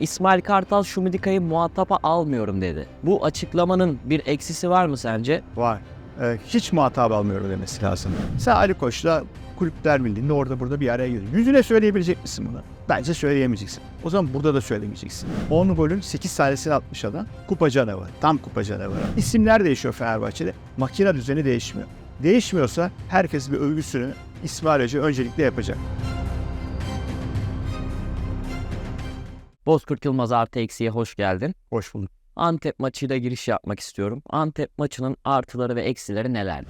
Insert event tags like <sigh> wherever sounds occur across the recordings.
İsmail Kartal Şumidika'yı muhataba almıyorum dedi. Bu açıklamanın bir eksisi var mı sence? Var. Ee, hiç muhatap almıyorum demesi lazım. Sen Ali Koç'la Kulüpler Birliği'nde orada burada bir araya girdin. Yüzüne söyleyebilecek misin bunu? Bence söyleyemeyeceksin. O zaman burada da söylemeyeceksin. 10 golün 8 tanesini atmış adam. Kupa canavarı. Tam kupa canavarı. İsimler değişiyor Fenerbahçe'de. Makine düzeni değişmiyor. Değişmiyorsa herkes bir övgüsünü İsmail Hoca öncelikle yapacak. Bozkurt Yılmaz artı eksiye hoş geldin. Hoş bulduk. Antep maçıyla giriş yapmak istiyorum. Antep maçının artıları ve eksileri nelerdi?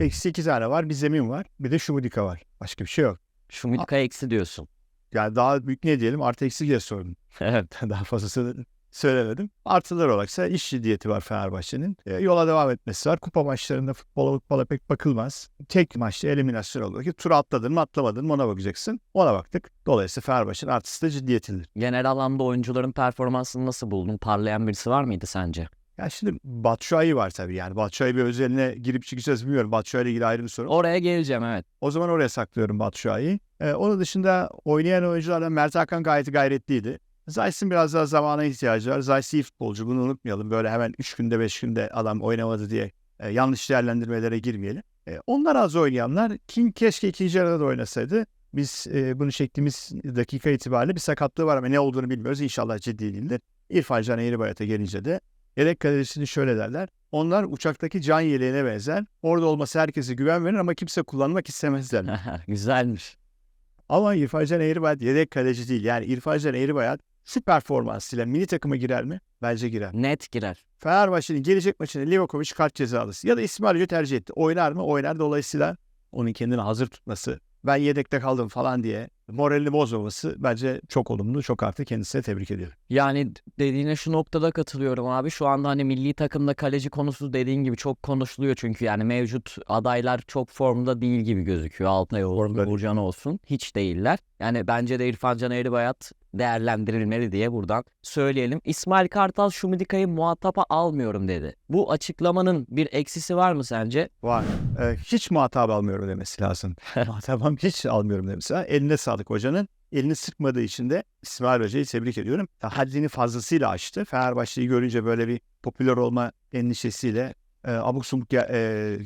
Eksi 2 tane var. Bir zemin var. Bir de Şumudika var. Başka bir şey yok. Şumidika'ya eksi diyorsun. Yani daha büyük ne diyelim artı eksi diye sordum. Evet. <laughs> daha fazla söyledim. Söylemedim. Artılar olaraksa iş ciddiyeti var Fenerbahçe'nin. E, yola devam etmesi var. Kupa maçlarında futbola futbola pek bakılmaz. Tek maçta eliminasyon olur ki tur atladın mı atlamadın mı ona bakacaksın. Ona baktık. Dolayısıyla Fenerbahçe'nin artısı da ciddiyetidir. Genel anlamda oyuncuların performansını nasıl buldun? Parlayan birisi var mıydı sence? Ya şimdi Batshuayi var tabii yani. Batshuayi bir özeline girip çıkacağız bilmiyorum. Batshuayi ile ilgili ayrı bir soru. Oraya geleceğim evet. O zaman oraya saklıyorum Batshuayi'yi. Ee, onun dışında oynayan oyunculardan Mert Hakan gayet gayretliydi. Zayt'sin biraz daha zamana ihtiyacı var. Zayt iyi futbolcu bunu unutmayalım. Böyle hemen 3 günde 5 günde adam oynamadı diye e, yanlış değerlendirmelere girmeyelim. E, onlar az oynayanlar kim keşke ikinci yarıda da oynasaydı. Biz e, bunu çektiğimiz dakika itibariyle bir sakatlığı var ama ne olduğunu bilmiyoruz. İnşallah ciddi değildir. İrfan Can Eğribayat'a gelince de yedek kalecisini şöyle derler. Onlar uçaktaki can yeleğine benzer. Orada olması herkese güven verir ama kimse kullanmak istemez derler. <laughs> Güzelmiş. Ama İrfan Can Eğribayat yedek kaleci değil. Yani İrfan Can Eğribayat şu performansıyla milli takıma girer mi? Bence girer. Net girer. Fenerbahçe'nin gelecek maçında Livakovic kart cezalısı ya da İsmail Hoca tercih etti. Oynar mı? Oynar. Dolayısıyla onun kendini hazır tutması, ben yedekte kaldım falan diye moralini bozmaması bence çok olumlu, çok artı kendisine tebrik ediyorum. Yani dediğine şu noktada katılıyorum abi. Şu anda hani milli takımda kaleci konusu dediğin gibi çok konuşuluyor çünkü yani mevcut adaylar çok formda değil gibi gözüküyor. Altay olsun. Burcan olsun. Hiç değiller. Yani bence de İrfan Can Eğribayat değerlendirilmeli diye buradan söyleyelim. İsmail Kartal Şumidika'yı muhataba almıyorum dedi. Bu açıklamanın bir eksisi var mı sence? Var. Ee, hiç muhatap almıyorum demesi lazım. <laughs> Muhatabım hiç almıyorum demesi lazım. Eline sağlık hocanın. Elini sıkmadığı için de İsmail Hoca'yı tebrik ediyorum. Haddini fazlasıyla aştı. Fenerbahçe'yi görünce böyle bir popüler olma endişesiyle e, abuk subuk e,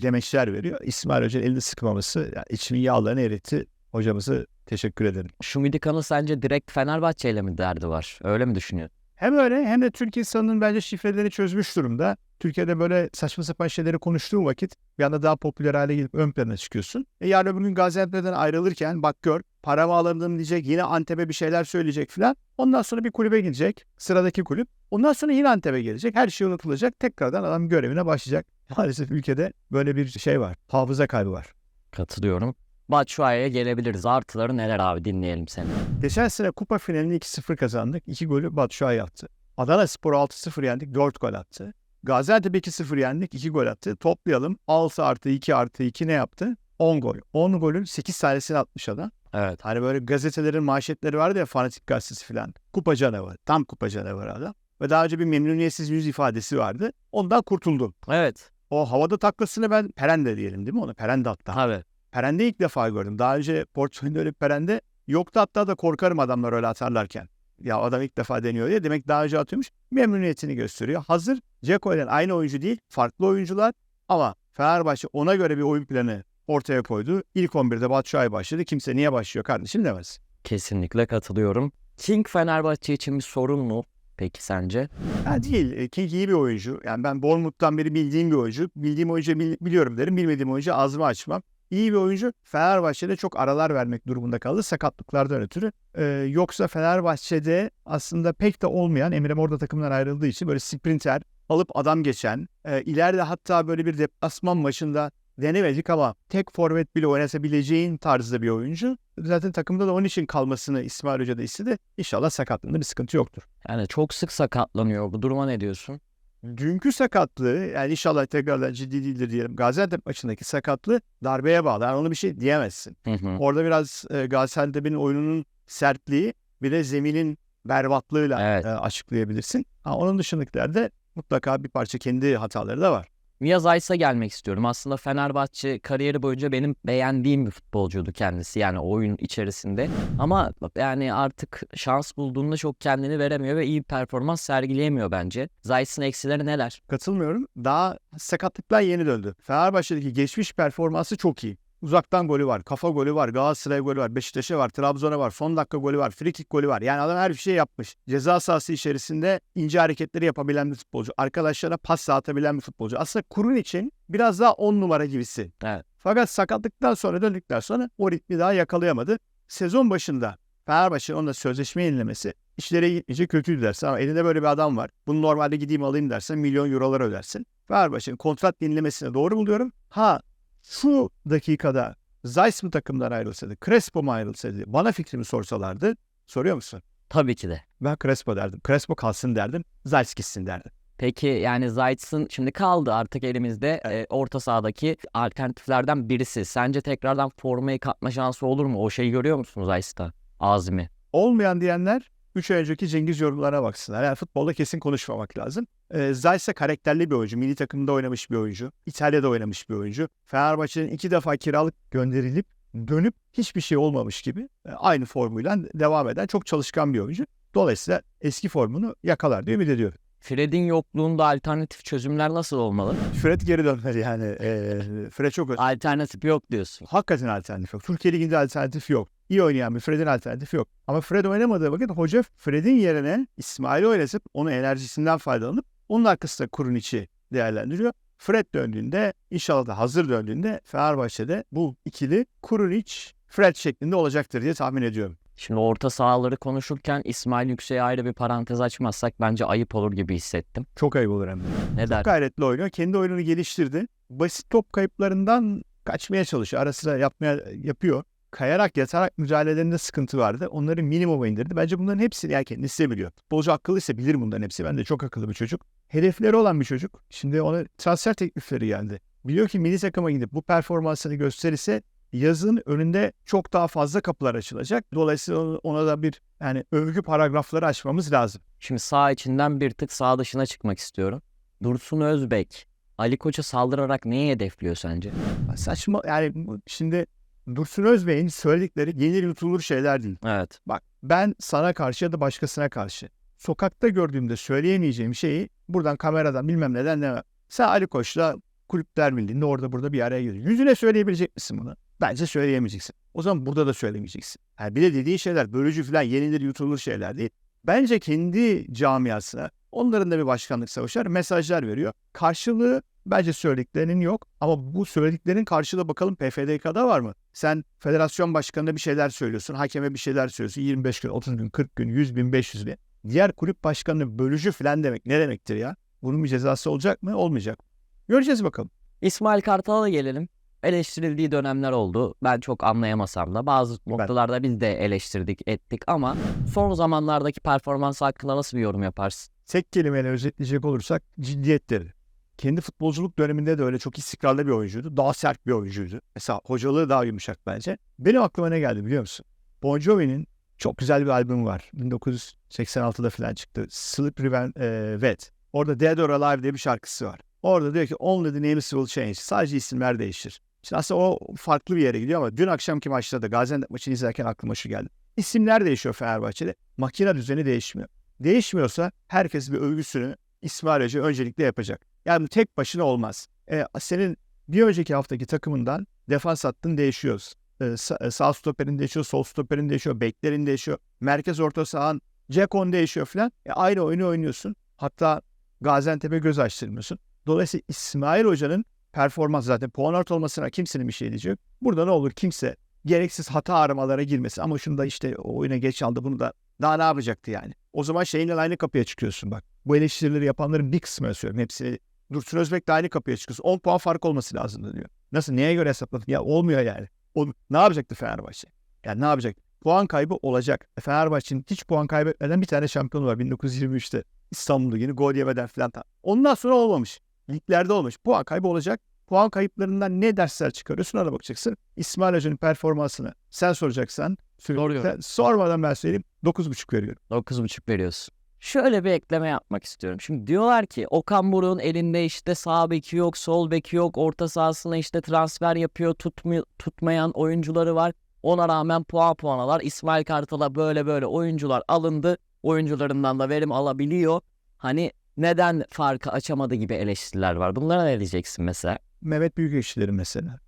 demeçler veriyor. İsmail Hoca'nın elini sıkmaması yani içimin yağlarını eritti. Hocamızı teşekkür ederim. Şumidika'nın sence direkt Fenerbahçe ile mi derdi var? Öyle mi düşünüyorsun? Hem öyle hem de Türk insanının bence şifrelerini çözmüş durumda. Türkiye'de böyle saçma sapan şeyleri konuştuğun vakit bir anda daha popüler hale gelip ön plana çıkıyorsun. E yarın öbür gün Gaziantep'ten ayrılırken bak gör paramı alırdım diyecek yine Antep'e bir şeyler söyleyecek filan. Ondan sonra bir kulübe gidecek sıradaki kulüp. Ondan sonra yine Antep'e gelecek. Her şey unutulacak. Tekrardan adam görevine başlayacak. Maalesef ülkede böyle bir şey var. Hafıza kaybı var. Katılıyorum. Batshuayi'ye gelebiliriz. Artıları neler abi dinleyelim seni. Geçen sene kupa finalini 2-0 kazandık. 2 golü Batshuayi attı. Adana Spor 6-0 yendik. 4 gol attı. Gaziantep 2-0 yendik. 2 gol attı. Toplayalım. 6 artı 2 artı 2 ne yaptı? 10 gol. 10 golün 8 tanesini atmış adam. Evet. Hani böyle gazetelerin manşetleri vardı ya fanatik gazetesi falan. Kupa canavarı. Tam kupa canavarı adam. Ve daha önce bir memnuniyetsiz yüz ifadesi vardı. Ondan kurtuldum. Evet. O havada taklasını ben perende diyelim değil mi ona? Perende hatta. Tabii. Perende ilk defa gördüm. Daha önce portföyünde öyle bir perende yoktu hatta da korkarım adamlar öyle atarlarken. Ya adam ilk defa deniyor diye demek daha önce atıyormuş. Memnuniyetini gösteriyor. Hazır Ceko ile aynı oyuncu değil farklı oyuncular ama Fenerbahçe ona göre bir oyun planı ortaya koydu. İlk 11'de Batshuayi başladı. Kimse niye başlıyor kardeşim demez. Kesinlikle katılıyorum. King Fenerbahçe için bir sorun mu? Peki sence? Ha değil. E, King iyi bir oyuncu. Yani ben Bournemouth'tan beri bildiğim bir oyuncu. Bildiğim oyuncu bil- biliyorum derim. Bilmediğim oyuncu ağzımı açmam. İyi bir oyuncu. Fenerbahçe'de çok aralar vermek durumunda kaldı sakatlıklardan ötürü. Ee, yoksa Fenerbahçe'de aslında pek de olmayan Emre Mor da takımdan ayrıldığı için böyle sprinter alıp adam geçen e, ileride hatta böyle bir deplasman maçında denemedik ama tek forvet bile oynatabileceğin tarzda bir oyuncu. Zaten takımda da onun için kalmasını İsmail Hoca da istedi. İnşallah sakatlığında bir sıkıntı yoktur. Yani çok sık sakatlanıyor. Bu duruma ne diyorsun? Dünkü sakatlığı yani inşallah tekrardan ciddi değildir diyelim. Gaziantep maçındaki sakatlığı darbeye bağlı. Yani ona bir şey diyemezsin. Hı hı. Orada biraz e, Gaziantep'in oyununun sertliği bir de zeminin berbatlığıyla Evet. e, açıklayabilirsin. Ha, onun dışındakilerde mutlaka bir parça kendi hataları da var. Mia Zayt's'a gelmek istiyorum. Aslında Fenerbahçe kariyeri boyunca benim beğendiğim bir futbolcuydu kendisi yani oyun içerisinde. Ama yani artık şans bulduğunda çok kendini veremiyor ve iyi performans sergileyemiyor bence. Zayt'sın eksileri neler? Katılmıyorum. Daha sakatlıktan yeni döndü. Fenerbahçe'deki geçmiş performansı çok iyi. Uzaktan golü var, kafa golü var, Galatasaray golü var, Beşiktaş'a var, Trabzon'a var, son dakika golü var, frikik golü var. Yani adam her bir şey yapmış. Ceza sahası içerisinde ince hareketleri yapabilen bir futbolcu. Arkadaşlarına pas dağıtabilen bir futbolcu. Aslında kurun için biraz daha on numara gibisi. Evet. Fakat sakatlıktan sonra döndükten sonra o ritmi daha yakalayamadı. Sezon başında Fenerbahçe'nin onunla sözleşme yenilemesi işlere gitmeyince kötüydü dersin ama elinde böyle bir adam var. Bunu normalde gideyim alayım dersen milyon eurolar ödersin. Fenerbahçe'nin kontrat yenilemesini doğru buluyorum. Ha şu dakikada Zeiss mi takımdan ayrılsaydı, Crespo mu ayrılsaydı bana fikrimi sorsalardı soruyor musun? Tabii ki de. Ben Crespo derdim. Crespo kalsın derdim. Zeiss gitsin derdim. Peki yani Zayt'sın şimdi kaldı artık elimizde e, orta sahadaki alternatiflerden birisi. Sence tekrardan formayı katma şansı olur mu? O şeyi görüyor musunuz Zayt'ta? Azmi. Olmayan diyenler 3 ay önceki Cengiz yorumlarına baksınlar. Yani futbolda kesin konuşmamak lazım. Ee, Zayse karakterli bir oyuncu. Milli takımda oynamış bir oyuncu. İtalya'da oynamış bir oyuncu. Fenerbahçe'nin iki defa kiralık gönderilip dönüp hiçbir şey olmamış gibi e, aynı formuyla devam eden çok çalışkan bir oyuncu. Dolayısıyla eski formunu yakalar diye ümit ediyorum. Fred'in yokluğunda alternatif çözümler nasıl olmalı? Fred geri dönmeli yani. Ee, Fred çok Alternatif yok diyorsun. Hakikaten alternatif yok. Türkiye Ligi'nde alternatif yok. İyi oynayan bir Fred'in alternatifi yok. Ama Fred oynamadığı vakit hoca Fred'in yerine İsmail'i oynatıp onun enerjisinden faydalanıp onun arkasında kurun içi değerlendiriyor. Fred döndüğünde inşallah da hazır döndüğünde Fenerbahçe'de bu ikili kurun iç Fred şeklinde olacaktır diye tahmin ediyorum. Şimdi orta sahaları konuşurken İsmail Yüksek'e ayrı bir parantez açmazsak bence ayıp olur gibi hissettim. Çok ayıp olur hem de. Ne der? Çok gayretli oynuyor. Kendi oyununu geliştirdi. Basit top kayıplarından kaçmaya çalışıyor. Ara sıra yapmaya yapıyor. Kayarak yatarak müdahalelerinde sıkıntı vardı. Onları minimuma indirdi. Bence bunların hepsini yani kendisi de biliyor. Futbolcu akıllıysa bilir bunların hepsi. Ben de çok akıllı bir çocuk. Hedefleri olan bir çocuk. Şimdi ona transfer teklifleri geldi. Biliyor ki milli takıma gidip bu performansını gösterirse yazın önünde çok daha fazla kapılar açılacak. Dolayısıyla ona da bir yani övgü paragrafları açmamız lazım. Şimdi sağ içinden bir tık sağ dışına çıkmak istiyorum. Dursun Özbek, Ali Koç'a saldırarak neyi hedefliyor sence? Saçma yani şimdi Dursun Özbey'in söyledikleri yenir yutulur şeyler değil. Evet. Bak ben sana karşı ya da başkasına karşı sokakta gördüğümde söyleyemeyeceğim şeyi buradan kameradan bilmem neden demem. Sen Ali Koç'la kulüpler birliğinde orada burada bir araya giriyorsun. Yüzüne söyleyebilecek misin bunu? Bence söyleyemeyeceksin. O zaman burada da söylemeyeceksin. Yani bir de dediğin şeyler bölücü falan yenilir yutulur şeyler değil. Bence kendi camiasına onların da bir başkanlık savaşlar mesajlar veriyor. Karşılığı bence söylediklerinin yok ama bu söylediklerin karşılığı bakalım PFDK'da var mı? Sen federasyon başkanına bir şeyler söylüyorsun, hakeme bir şeyler söylüyorsun. 25 gün, 30 gün, 40 gün, 100 bin, 500 bin. Diğer kulüp başkanı bölücü falan demek ne demektir ya? Bunun bir cezası olacak mı? Olmayacak. Göreceğiz bakalım. İsmail Kartal'a gelelim. Eleştirildiği dönemler oldu. Ben çok anlayamasam da bazı noktalarda biz de eleştirdik, ettik ama son zamanlardaki performans hakkında nasıl bir yorum yaparsın? Tek kelimeyle özetleyecek olursak ciddiyetleri. Kendi futbolculuk döneminde de öyle çok istikrarlı bir oyuncuydu. Daha sert bir oyuncuydu. Mesela hocalığı daha yumuşak bence. Benim aklıma ne geldi biliyor musun? Bon Jovi'nin çok güzel bir albümü var. 1986'da falan çıktı. Slippery When e, Wet. Orada Dead or Alive diye bir şarkısı var. Orada diyor ki Only the names will change. Sadece isimler değişir. Şimdi aslında o farklı bir yere gidiyor ama dün akşamki maçta da Gaziantep maçını izlerken aklıma şu geldi. İsimler değişiyor Fenerbahçe'de. Makine düzeni değişmiyor. Değişmiyorsa herkes bir övgüsünü İsmail Hoca öncelikle yapacak. Yani tek başına olmaz. E, senin bir önceki haftaki takımından defans hattın değişiyor. E, sa- e, sağ stoperin değişiyor, sol stoperin değişiyor, beklerin değişiyor. Merkez orta sahan, Cekon değişiyor falan. E, aynı oyunu oynuyorsun. Hatta Gaziantep'e göz açtırmıyorsun. Dolayısıyla İsmail Hoca'nın performans zaten puan ortalamasına kimsenin bir şey diyecek. Burada ne olur kimse gereksiz hata aramalara girmesin. Ama şunu da işte oyuna geç aldı bunu da daha ne yapacaktı yani? O zaman şeyinle aynı kapıya çıkıyorsun bak. Bu eleştirileri yapanların bir kısmı söylüyorum. Hepsini Dursun Özbek'le aynı kapıya çıkıyorsun. 10 puan fark olması lazım diyor. Nasıl? Neye göre hesapladın? Ya olmuyor yani. O, ne yapacaktı Fenerbahçe? Yani ne yapacak? Puan kaybı olacak. E, Fenerbahçe'nin hiç puan kaybetmeden bir tane şampiyonu var 1923'te. İstanbul Ligi'ni gol yemeden falan. Ondan sonra olmamış. Liglerde olmuş. Puan kaybı olacak. Puan kayıplarından ne dersler çıkarıyorsun ona bakacaksın. İsmail Hoca'nın performansını sen soracaksan Soruyorum. sen sormadan ben söyleyeyim 9.5 veriyorum. 9.5 veriyorsun. Şöyle bir ekleme yapmak istiyorum. Şimdi diyorlar ki Okan Buruk'un elinde işte sağ beki yok, sol beki yok, orta sahasına işte transfer yapıyor, tutmuyor, tutmayan oyuncuları var. Ona rağmen puan puanalar İsmail Kartal'a böyle böyle oyuncular alındı. Oyuncularından da verim alabiliyor. Hani neden farkı açamadı gibi eleştiriler var. Bunlara ne diyeceksin mesela? Mehmet Büyükekşilerin mesela.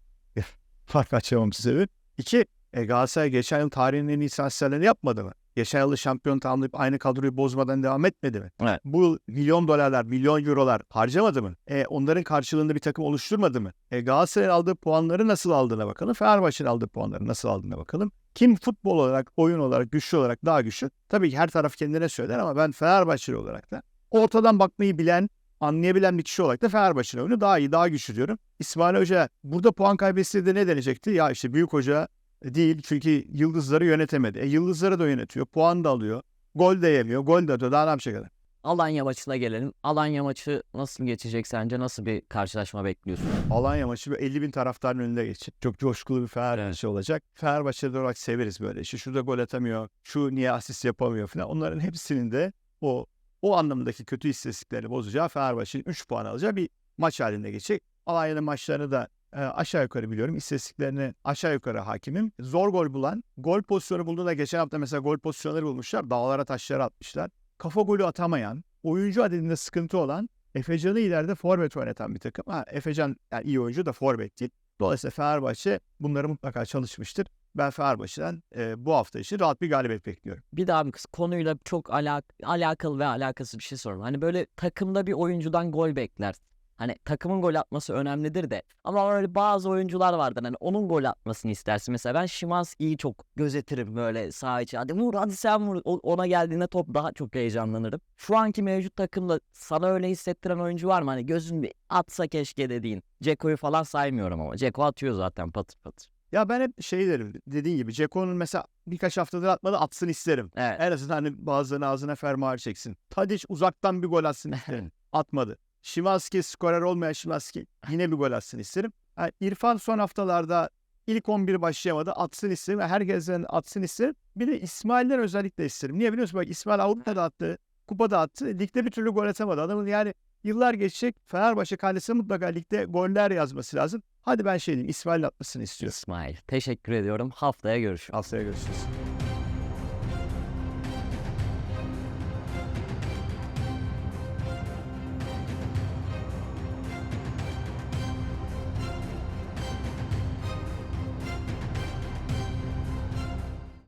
Fark açamaması sebebi. İki, e, Galatasaray geçen yıl tarihinin en iyi transferlerini yapmadı mı? Geçen yıl şampiyon tamamlayıp aynı kadroyu bozmadan devam etmedi mi? Evet. Bu yıl milyon dolarlar, milyon eurolar harcamadı mı? E, onların karşılığında bir takım oluşturmadı mı? E, Galatasaray'ın aldığı puanları nasıl aldığına bakalım. Fenerbahçe'nin aldığı puanları nasıl aldığına bakalım. Kim futbol olarak, oyun olarak, güçlü olarak daha güçlü? Tabii ki her taraf kendine söyler ama ben Fenerbahçeli olarak da ortadan bakmayı bilen, anlayabilen bir kişi olarak da Fenerbahçe'nin oyunu daha iyi, daha güçlü diyorum. İsmail Hoca burada puan kaybetse de ne denecekti? Ya işte büyük hoca değil çünkü yıldızları yönetemedi. E, yıldızları da yönetiyor, puan da alıyor, gol de yemiyor, gol de atıyor. Daha ne yapacak adam? Alanya maçına gelelim. Alanya maçı nasıl geçecek sence? Nasıl bir karşılaşma bekliyorsun? Alanya maçı böyle 50 bin taraftarın önünde geçecek. Çok coşkulu bir Fenerbahçe olacak. Fenerbahçe'de olarak severiz böyle. İşte şurada gol atamıyor, şu niye asist yapamıyor falan. Onların hepsinin de o o anlamdaki kötü istatistiklerini bozacağı Fenerbahçe'nin 3 puan alacağı bir maç halinde geçecek. Alanya'nın maçlarını da e, aşağı yukarı biliyorum. İstatistiklerine aşağı yukarı hakimim. Zor gol bulan, gol pozisyonu bulduğunda geçen hafta mesela gol pozisyonları bulmuşlar. Dağlara taşlara atmışlar. Kafa golü atamayan, oyuncu adedinde sıkıntı olan Efecan'ı ileride forvet oynatan bir takım. Ha, Efecan yani iyi oyuncu da forvet değil. Dolayısıyla Fenerbahçe bunları mutlaka çalışmıştır. Ben Fenerbahçe'den e, bu hafta için rahat bir galibiyet bekliyorum. Bir daha bir konuyla çok alak alakalı ve alakasız bir şey sorayım. Hani böyle takımda bir oyuncudan gol bekler. Hani takımın gol atması önemlidir de. Ama öyle bazı oyuncular vardır hani onun gol atmasını istersin. Mesela ben Şimanski'yi çok gözetirim böyle sağ içi. Hadi vur hadi sen vur. Ona geldiğinde top daha çok heyecanlanırım. Şu anki mevcut takımda sana öyle hissettiren oyuncu var mı? Hani gözün bir atsa keşke dediğin. Ceko'yu falan saymıyorum ama. Ceko atıyor zaten patır patır. Ya ben hep şey derim dediğin gibi Ceko'nun mesela birkaç haftadır atmadı atsın isterim. Evet. En azından hani bazılarının ağzına fermuar çeksin. Tadic uzaktan bir gol atsın <laughs> isterim. Atmadı. Şimanski skorer olmayan Şimanski yine bir gol atsın isterim. Yani İrfan son haftalarda ilk 11 başlayamadı. Atsın isterim. ve Herkesten atsın isterim. Bir de İsmail'den özellikle isterim. Niye biliyorsun? Bak İsmail Avrupa'da attı. Kupada attı. Ligde bir türlü gol atamadı. Adamın yani yıllar geçecek. Fenerbahçe kalesine mutlaka ligde goller yazması lazım. Hadi ben şey diyeyim. İsmail'in atmasını istiyorum. İsmail. Teşekkür ediyorum. Haftaya görüşürüz. Haftaya görüşürüz.